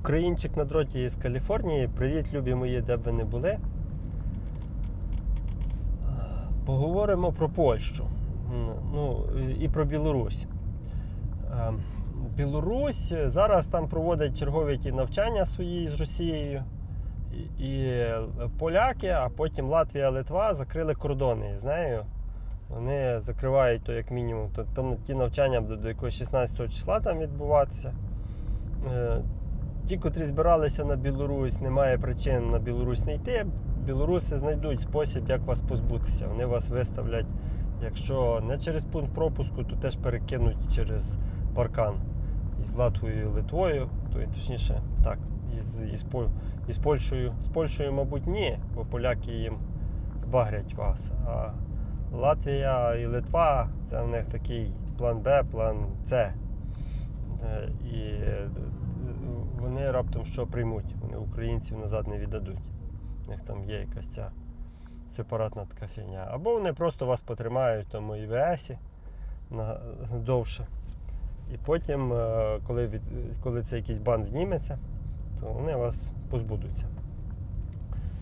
Українчик на дроті з Каліфорнії. Привіт, любі мої, де б ви не були. Поговоримо про Польщу ну, і про Білорусь. Е, Білорусь зараз там проводить чергові ті навчання свої з Росією. І- поляки, а потім Латвія, Литва закрили кордони з нею. Вони закривають то як мінімум. То, то ті навчання будуть до якогось 16 числа там відбуватися. Ті, котрі збиралися на Білорусь, немає причин на Білорусь не йти. Білоруси знайдуть спосіб, як вас позбутися. Вони вас виставлять, якщо не через пункт пропуску, то теж перекинуть через паркан із Латвією і Литвою, то і точніше, так, із, із, із Польщею. З Польщею, мабуть, ні, бо поляки їм збагрять вас. А Латвія і Литва це в них такий план Б, план С. Е, І вони раптом що приймуть, вони українців назад не віддадуть. У них там є якась ця сепаратна така фігня. Або вони просто вас потримають в тому ІВСі довше. І потім, е, коли, від, коли цей якийсь бан зніметься, то вони вас позбудуться.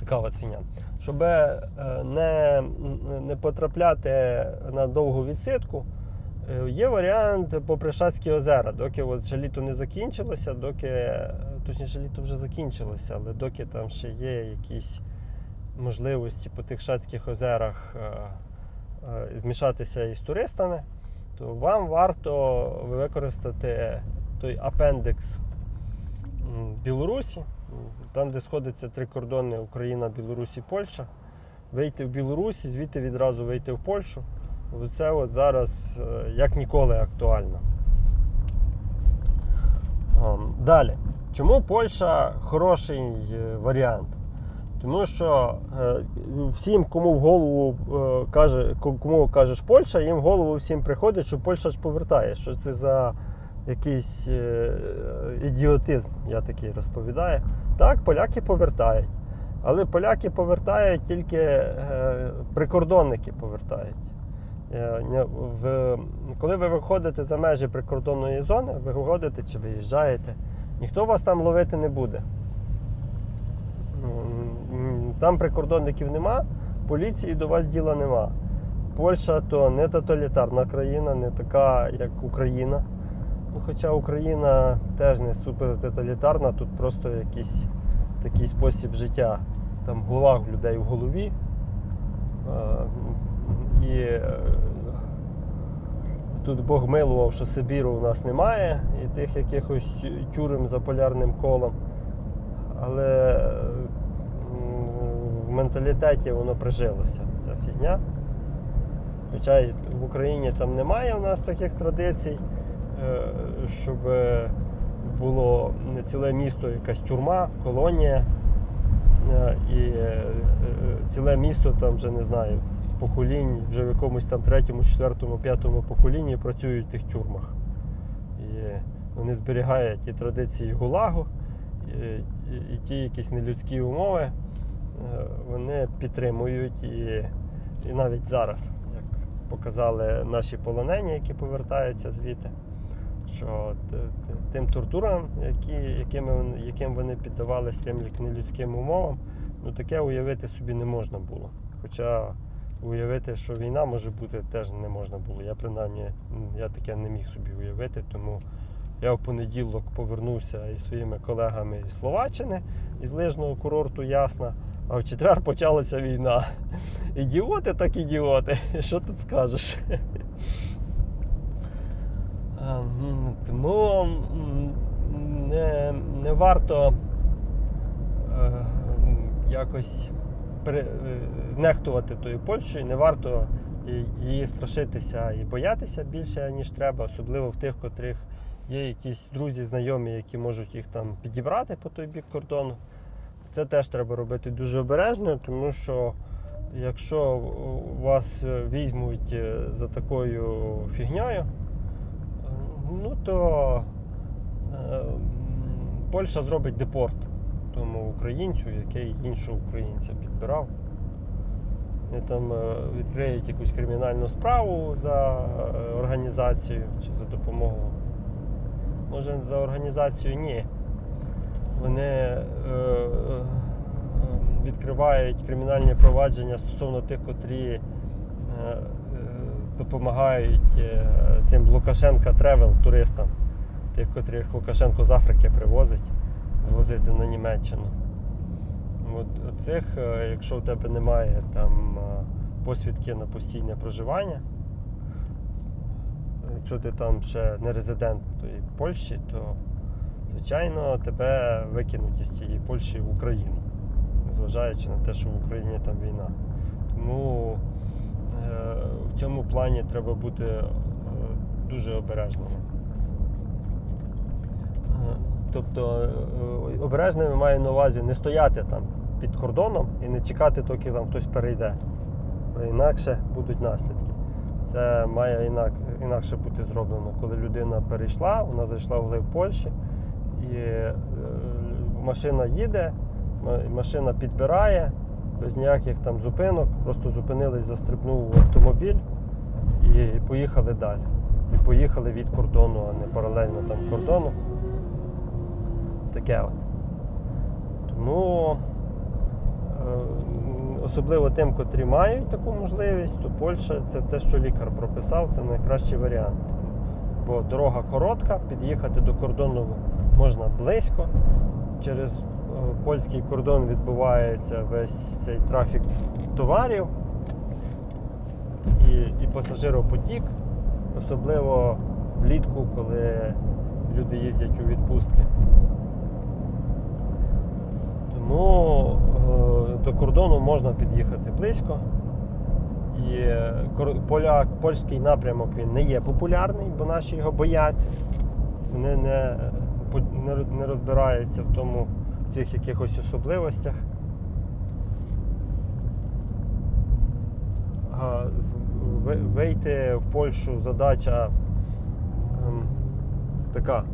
Така от фігня. Щоб е, не, не потрапляти на довгу відсидку, є варіант попри Шацькі озера, доки от ще літо не закінчилося, доки, е, точніше, літо вже закінчилося, але доки там ще є якісь можливості по тих Шацьких озерах е, е, змішатися із туристами, то вам варто використати той апендекс Білорусі, там, де сходяться три кордони Україна, Білорусь і Польща. Вийти в Білорусі, звідти відразу вийти в Польщу. Це от зараз е, як ніколи актуально. Ем, Далі. Чому Польща хороший е, варіант? Тому що е, всім, кому в голову каже, кому кажеш Польща, їм в голову всім приходить, що Польща ж повертає. Що це за якийсь ідіотизм, я такий розповідаю. Так, поляки повертають. Але поляки повертають тільки прикордонники повертають. Е, в, коли ви виходите за межі прикордонної зони, ви виходите чи виїжджаєте, ніхто вас там ловити не буде. Там прикордонників нема, поліції до вас діла нема. Польща то не тоталітарна країна, не така, як Україна. Ну, хоча Україна теж не супер тоталітарна, тут просто якийсь такий спосіб життя. Там гулаг людей в голові. І е, тут Бог милував, що Сибіру у нас немає, і тих якихось тюрем за полярним колом. Але в менталітеті воно прижилося, ця фігня. Хоча в Україні там немає у нас таких традицій, е, щоб було ціле місто, якась тюрма, колонія. Е, І ціле місто там вже не знаю, поколінь, вже в якомусь там третьому, четвертому, п'ятому поколінні працюють в тих тюрмах. І вони зберігають ті традиції ГУЛАГу, і, і, і ті якісь нелюдські умови е, вони підтримують і, і навіть зараз, як показали наші полонені, які повертаються звідти, що тим тортурам, які, вони- яким вони піддавалися тим як нелюдським умовам, ну таке уявити собі не можна було. Хоча уявити, що війна може бути, теж не можна було. Я принаймні я таке не міг собі уявити, тому я в понеділок повернувся із своїми колегами із Словаччини, із лижного курорту Ясна, а в четвер почалася війна. Ідіоти так ідіоти. Що тут скажеш? Тому не, не варто якось е, нехтувати тою Польщею, не варто її страшитися і боятися більше, ніж треба, особливо в тих, котрих є якісь друзі, знайомі, які можуть їх там підібрати по той бік кордону. Це теж треба робити дуже обережно, тому що якщо вас е, візьмуть е, за такою фігньою, ну то Польща зробить депорт українцю, який іншого українця підбирав. Вони там е, відкриють якусь кримінальну справу за е, організацію чи за допомогою. Може, за організацію ні. вони е, е, відкривають кримінальні провадження стосовно тих, котрі е, е, допомагають цим Лукашенка тревел туристам, тих, котрих Лукашенко з Африки привозить, возити на Німеччину. От цих, е, якщо у тебе немає там е, посвідки на постійне проживання, якщо ти там ще не резидент тої Польщі, то звичайно тебе викинуть із цієї Польщі в Україну, незважаючи на те, що в Україні там війна. Тому е, в цьому плані треба бути дуже обережними. Тобто е, обережними маю на увазі не стояти там під кордоном і не чекати, доки там хтось перейде. Бо інакше будуть наслідки. Це має інак, інакше бути зроблено, коли людина перейшла, вона зайшла в глиб Польщі, і е, машина їде, машина підбирає без ніяких там зупинок, просто зупинились, застрибнув автомобіль і поїхали далі. І поїхали від кордону, а не паралельно там кордону. Таке от. Тому е, особливо тим, котрі мають таку можливість, то Польща це те, що лікар прописав, це найкращий варіант. Бо дорога коротка, під'їхати до кордону можна близько. Через е, польський кордон відбувається весь цей трафік товарів і, і пасажиропотік, особливо влітку, коли люди їздять у відпустки. Тому е, до кордону можна під'їхати близько. І е, поляк, польський напрямок він не є популярний, бо наші його бояться. Вони не, не, розбираються в тому в цих якихось особливостях. Вийти в Польщу задача ем, така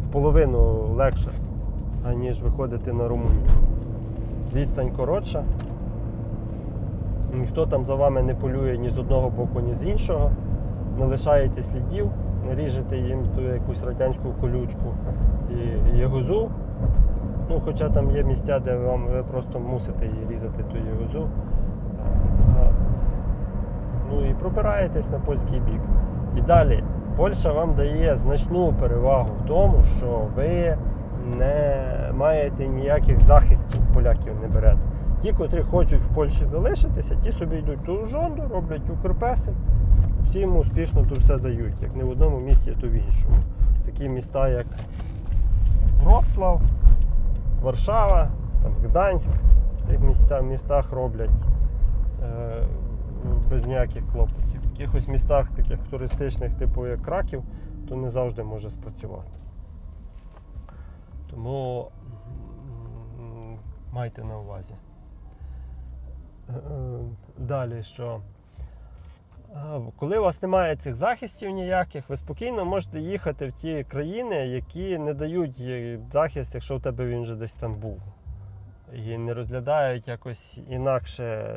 в половину легша, аніж виходити на Румунію. Відстань коротша. Ніхто там за вами не полює ні з одного боку, ні з іншого. Не лишаєте слідів, не ріжете їм ту якусь радянську колючку і ягозу. Ну, хоча там є місця, де вам ви просто мусите її різати ту ягозу. Ну і пробираєтесь на польський бік. І далі Польща вам дає значну перевагу в тому, що ви не маєте ніяких захистів поляків не берете. Ті, котрі хочуть в Польщі залишитися, ті собі йдуть ту жонду, роблять укрпеси, всім успішно тут все дають, як не в одному місті, то в іншому. Такі міста, як Вроцлав, Варшава, там, Гданськ, в тих місця, містах роблять е, без ніяких клопотів. В якихось містах, таких туристичних, типу як Краків, то не завжди може спрацювати. Тому майте на увазі. Е, е, Далі, що е, коли у вас немає цих захистів ніяких, ви спокійно можете їхати в ті країни, які не дають захист, якщо у тебе він вже десь там був. І не розглядають якось інакше,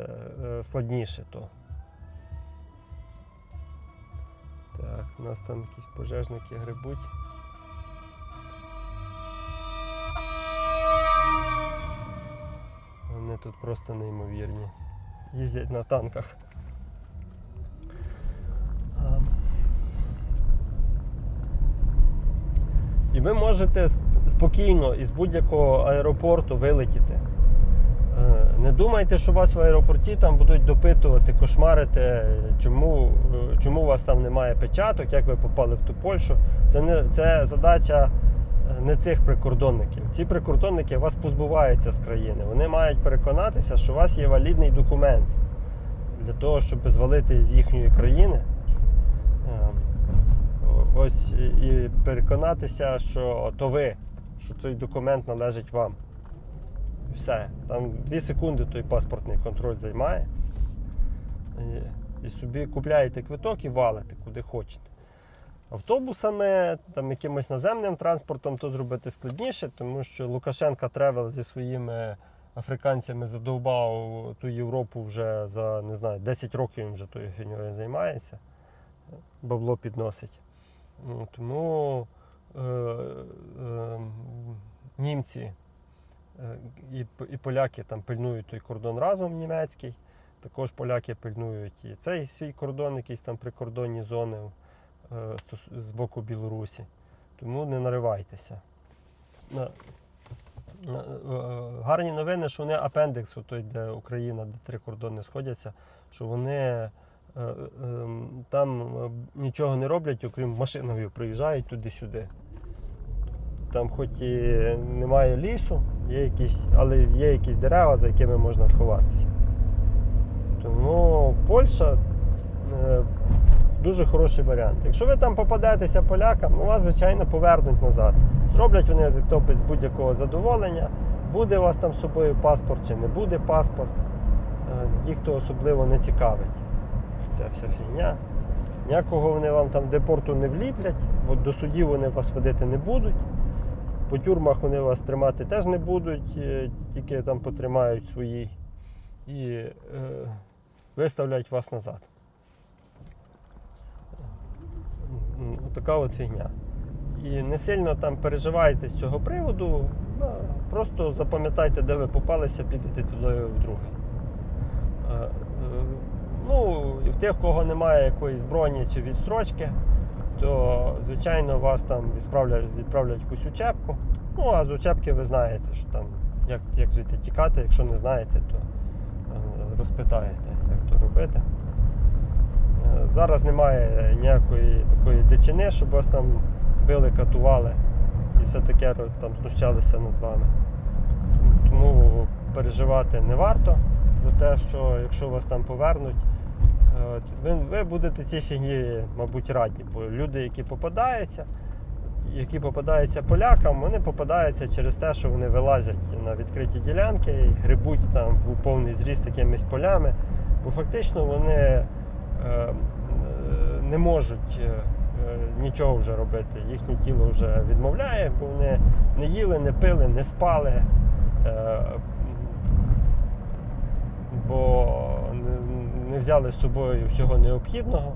складніше то. Так, у нас там якісь пожежники грибуть. Тут просто неймовірні. Їздять на танках. І ви можете спокійно із будь-якого аеропорту вилетіти. Е, Не думайте, що вас в аеропорті там будуть допитувати, кошмарити, чому, е, чому у вас там немає печаток, як ви попали в ту Польщу. Це, не, це задача не цих прикордонників. Ці прикордонники вас позбуваються з країни. Вони мають переконатися, що у вас є валідний документ для того, щоб звалити з їхньої країни. Е, Ось і- переконатися, що то ви, що цей документ належить вам. Все. Там 2 секунди той паспортний контроль займає. І собі купляєте квиток і валите куди хочете. Автобусами, там якимось наземним транспортом то зробити складніше, тому що Лукашенка Тревел зі своїми африканцями задовбав ту Європу вже за не знаю, 10 років він вже тою фігньою займається. Бабло підносить. Ну, Тому е, е, німці е, і, і поляки там пильнують той кордон разом німецький. Також поляки пильнують і цей свій кордон, якісь там прикордонні зони з боку Білорусі. Тому не наривайтеся. На- на- е, Гарні новини, що вони апендекс, той, де Україна, де три кордони сходяться, що вони е, е, ем, там е, нічого не роблять, окрім машиною приїжджають туди-сюди. Там хоч і немає лісу, є якісь, але є якісь дерева, за якими можна сховатися. Тому Польща е, дуже хороший варіант. Якщо ви там попадетеся полякам, ну вас, звичайно, повернуть назад. Зроблять вони то без будь-якого задоволення. Буде у вас там з собою паспорт чи не буде паспорт. Е, Їх то особливо не цікавить. Ця вся фігня. Ніякого вони вам там депорту не вліплять, бо до судів вони вас водити не будуть. По тюрмах вони вас тримати теж не будуть, е, тільки там потримають свої і е, виставлять вас назад. Така от фігня. І не сильно там переживайте з цього приводу, просто запам'ятайте, де ви попалися, підете туди вдруге. Е, е, Ну, і в тих, в кого немає якоїсь броні чи відстрочки, то, звичайно, вас там відправлять, відправлять якусь учебку. Ну, а з учебки ви знаєте, що там, як, як звідти тікати, якщо не знаєте, то е, розпитаєте, як то робити. Зараз немає ніякої такої дичини, щоб вас там били, катували і все таке там знущалися над вами. Тому переживати не варто за те, що якщо вас там повернуть, е, ви, ви будете цій фігні, мабуть, раді. Бо люди, які попадаються, які попадаються полякам, вони попадаються через те, що вони вилазять на відкриті ділянки і грибуть там в повний зріст якимись полями. Бо фактично вони не можуть е, е, нічого вже робити. Їхнє тіло вже відмовляє, бо вони не їли, не пили, не спали. е, Бо не- взяли з собою всього необхідного.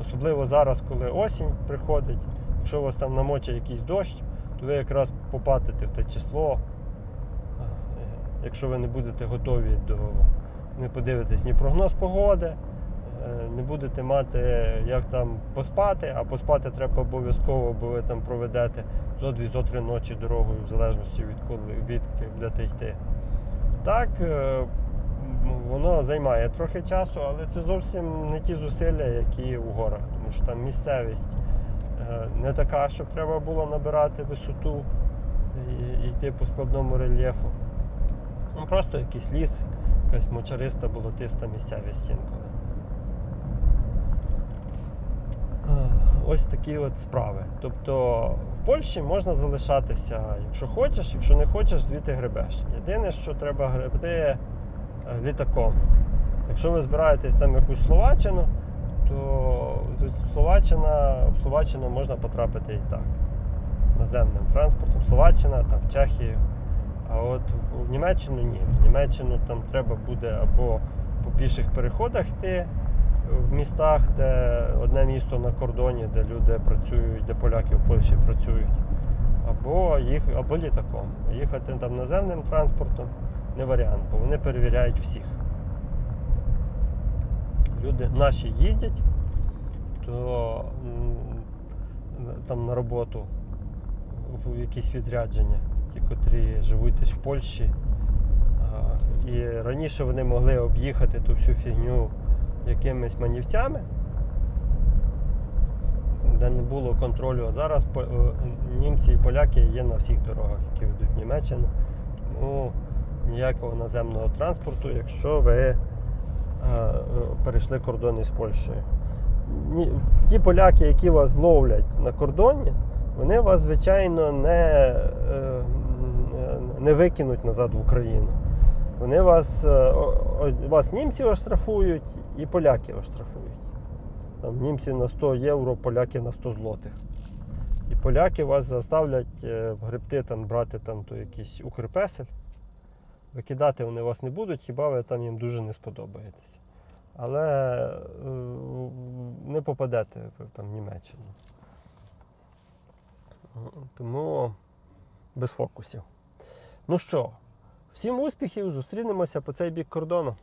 Особливо зараз, коли осінь приходить. Якщо у вас там намочить якийсь дощ, то ви якраз попадете в те число. Е, Якщо ви не будете готові до не подивитесь ні прогноз погоди, е, не будете мати як там поспати, а поспати треба обов'язково, бо ви там проведете зо дві, зо три ночі дорогою, в залежності від коли відки будете йти. Так, е, воно займає трохи часу, але це зовсім не ті зусилля, які у горах, тому що там місцевість е, не така, щоб треба було набирати висоту і йти по складному рельєфу. Ну, просто якийсь ліс, якась мочариста, болотиста місцевість інколи. Е, Ось такі от справи. Тобто в Польщі можна залишатися, якщо хочеш, якщо не хочеш, звідти гребеш. Єдине, що треба гребти е, літаком. Якщо ви збираєтесь там в якусь Словаччину, то Словаччина, в Словаччину можна потрапити і так. Наземним транспортом. Словаччина, там в Чехію. А от в Німеччину ні. В Німеччину там треба буде або по піших переходах йти в містах, де одне місто на кордоні, де люди працюють, де поляки в Польщі працюють, або, їх, або літаком. Їхати там наземним транспортом не варіант, бо вони перевіряють всіх. Люди наші їздять, то там на роботу в якісь відрядження, ті, котрі живуть десь в Польщі. І раніше вони могли об'їхати ту всю фігню якимись манівцями, де не було контролю. А зараз е, німці і поляки є на всіх дорогах, які ведуть в Німеччину. Тому ніякого наземного транспорту, якщо ви е, перейшли кордон із Польщею. Ті поляки, які вас зловлять на кордоні, вони вас, звичайно, не, е, не викинуть назад в Україну. Вони вас, е, вас німці оштрафують і поляки оштрафують. Там німці на 100 євро, поляки на 100 злотих. І поляки вас заставлять е, гребти, там, брати там, то якийсь укрпесель. Викидати вони вас не будуть, хіба ви там їм дуже не сподобаєтеся. Але е, не попадете ви там в Німеччину. Тому без фокусів. Ну що, всім успіхів, зустрінемося по цей бік кордону.